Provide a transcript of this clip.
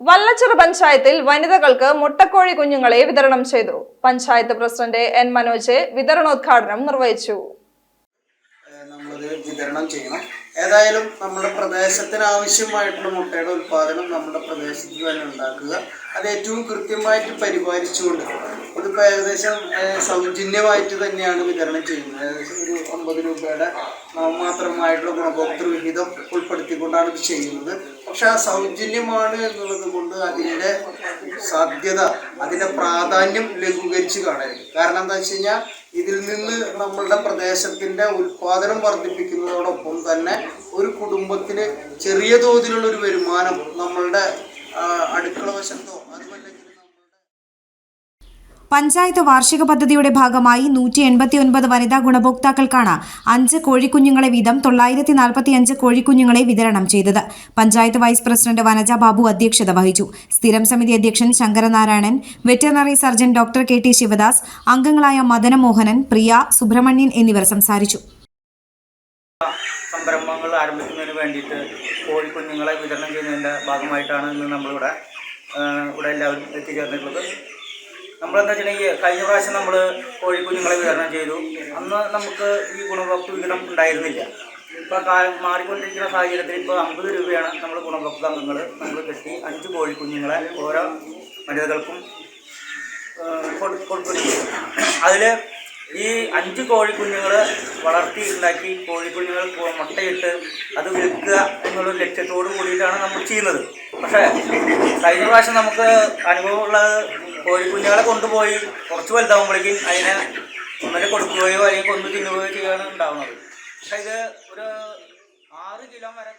വല്ലച്ചിറ പഞ്ചായത്തിൽ വനിതകൾക്ക് മുട്ടക്കോഴി കുഞ്ഞുങ്ങളെ വിതരണം ചെയ്തു. പഞ്ചായത്ത് പ്രസിഡന്റ് എൻ മനോജ് വിതരണോദ്ഘാടനം നിർവഹിച്ചു. വിതരണം ചെയ്യണം. ഏതായാലും നമ്മുടെ പ്രദേശത്തിന് ആവശ്യമായിട്ടുള്ള മുട്ടയുടെ ഉൽപ്പാദനം നമ്മുടെ പ്രദേശത്ത് തന്നെ ഉണ്ടാക്കുക. അത് ഏറ്റവും കൃത്യമായിട്ട് പരിപാലിച്ചുകൊണ്ട് ഇതിപ്പോൾ ഏകദേശം സൗജന്യമായിട്ട് തന്നെയാണ് വിതരണം ചെയ്യുന്നത്. ഏകദേശം ഒരു ഒമ്പത് രൂപയുടെ നാമമാത്രമായിട്ടുള്ള ഗുണഭോക്തൃ വിഹിതം ഉൾപ്പെടുത്തിക്കൊണ്ടാണ് ഇത് ചെയ്യുന്നത്. പക്ഷെ ആ സൗജന്യമാണ് എന്നുള്ളത് കൊണ്ട് അതിന്റെ സാധ്യത അതിന്റെ പ്രാധാന്യം ലഘൂകരിച്ച് കാണരുത്. കാരണം എന്താ വെച്ച് കഴിഞ്ഞാൽ ഇതിൽ നിന്ന് നമ്മളുടെ പ്രദേശത്തിന്റെ ഉൽപാദനം വർദ്ധിപ്പിക്കുന്നതോടൊപ്പം തന്നെ ഒരു കുടുംബത്തിന് ചെറിയ തോതിലുള്ള ഒരു വരുമാനം നമ്മളുടെ അടുക്കള വശത്തോ പഞ്ചായത്ത് വാർഷിക പദ്ധതിയുടെ ഭാഗമായി നൂറ്റി എൺപത്തി ഒൻപത് വനിതാ ഗുണഭോക്താക്കൾക്കാണ് അഞ്ച് കോഴിക്കുഞ്ഞുങ്ങളെ വീതം തൊള്ളായിരത്തി നാൽപ്പത്തി അഞ്ച് കോഴിക്കുഞ്ഞുങ്ങളെ വിതരണം ചെയ്തത്. പഞ്ചായത്ത് വൈസ് പ്രസിഡന്റ് വനജ ബാബു അധ്യക്ഷത വഹിച്ചു. സ്ഥിരം സമിതി അധ്യക്ഷൻ Sankaranarayanan veterinary surgeon doctor K T Sivadas അംഗങ്ങളായ മദനമോഹനൻ പ്രിയ സുബ്രഹ്മണ്യൻ എന്നിവർ സംസാരിച്ചു. സംരംഭങ്ങൾ ആരംഭിക്കുന്നതിന് വേണ്ടിയിട്ട് കോഴിക്കുഞ്ഞുങ്ങളെ വിതരണം ചെയ്യുന്നതിന്റെ ഭാഗമായിട്ടാണ് ഇന്ന് നമ്മളിവിടെ ഇവിടെ എല്ലാവരും എത്തിച്ചേർന്നിട്ടുള്ളത്. നമ്മളെന്താ വെച്ചിട്ടുണ്ടെങ്കിൽ കഴിഞ്ഞ പ്രാവശ്യം നമ്മൾ കോഴിക്കുഞ്ഞുങ്ങളെ വിതരണം ചെയ്തു. അന്ന് നമുക്ക് ഈ ഗുണഭോക്തൃ വിഹിതം ഉണ്ടായിരുന്നില്ല. ഇപ്പോൾ കാലം മാറിക്കൊണ്ടിരിക്കുന്ന സാഹചര്യത്തിൽ ഇപ്പോൾ അമ്പത് രൂപയാണ് നമ്മൾ ഗുണഭോക്തൃ അംഗങ്ങൾ നമ്മൾ കെട്ടി അഞ്ച് കോഴിക്കുഞ്ഞുങ്ങളെ ഓരോ വനിതകൾക്കും കൊടുക്കുന്നു അതിൽ ഈ അഞ്ച് കോഴിക്കുഞ്ഞുങ്ങൾ വളർത്തി ഉണ്ടാക്കി കോഴിക്കുഞ്ഞുങ്ങൾ മുട്ടയിട്ട് അത് വിൽക്കുക എന്നുള്ളൊരു ലക്ഷ്യത്തോട് കൂടിയിട്ടാണ് നമ്മൾ ചെയ്യുന്നത്. പക്ഷേ കഴിഞ്ഞ പ്രാവശ്യം നമുക്ക് അനുഭവമുള്ള കോഴിക്കുഞ്ഞുങ്ങളെ കൊണ്ടുപോയി കുറച്ച് വലുതാകുമ്പോഴേക്കും അതിനെ ഇന്നലെ കൊടുക്കുകയോ അല്ലെങ്കിൽ കൊന്നു തിന്നുകയോ ചെയ്യുകയാണ് ഉണ്ടാവുന്നത്. പക്ഷേ ഇത് ഒരു ആറ് കിലോ വരെ